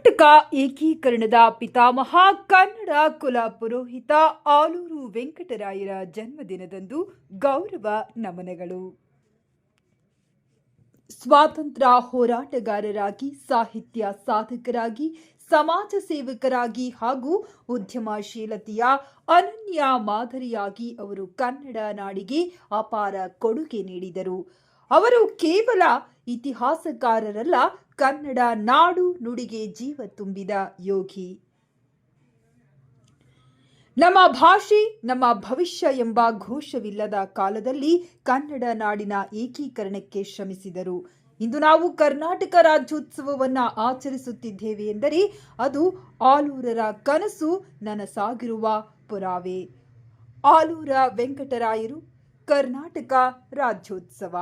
ಕರ್ನಾಟಕ ಏಕೀಕರಣದ ಪಿತಾಮಹ, ಕನ್ನಡ ಕುಲ ಪುರೋಹಿತ ಆಲೂರು ವೆಂಕಟರಾಯರ ಜನ್ಮದಿನದಂದು ಗೌರವ ನಮನಗಳು. ಸ್ವಾತಂತ್ರ್ಯ ಹೋರಾಟಗಾರರಾಗಿ, ಸಾಹಿತ್ಯ ಸಾಧಕರಾಗಿ, ಸಮಾಜ ಸೇವಕರಾಗಿ ಹಾಗೂ ಉದ್ಯಮಶೀಲತೆಯ ಅನನ್ಯ ಮಾದರಿಯಾಗಿ ಅವರು ಕನ್ನಡ ನಾಡಿಗೆ ಅಪಾರ ಕೊಡುಗೆ ನೀಡಿದರು. ಅವರು ಕೇವಲ ಇತಿಹಾಸಕಾರರಲ್ಲ ಕನ್ನಡ ನಾಡು ನುಡಿಗೆ ಜೀವ ತುಂಬಿದ ಯೋಗಿ. ನಮ್ಮ ಭಾಷೆ, ನಮ್ಮ ಭವಿಷ್ಯ ಎಂಬ ಘೋಷವಿಲ್ಲದ ಕಾಲದಲ್ಲಿ ಕನ್ನಡ ನಾಡಿನ ಏಕೀಕರಣಕ್ಕೆ ಶ್ರಮಿಸಿದರು. ಇಂದು ನಾವು ಕರ್ನಾಟಕ ರಾಜ್ಯೋತ್ಸವವನ್ನು ಆಚರಿಸುತ್ತಿದ್ದೇವೆ ಎಂದರೆ ಅದು ಆಲೂರರ ಕನಸು ನನಸಾಗಿರುವ ಪುರಾವೆ. ಆಲೂರ ವೆಂಕಟರಾಯರು ಕರ್ನಾಟಕ ರಾಜ್ಯೋತ್ಸವ.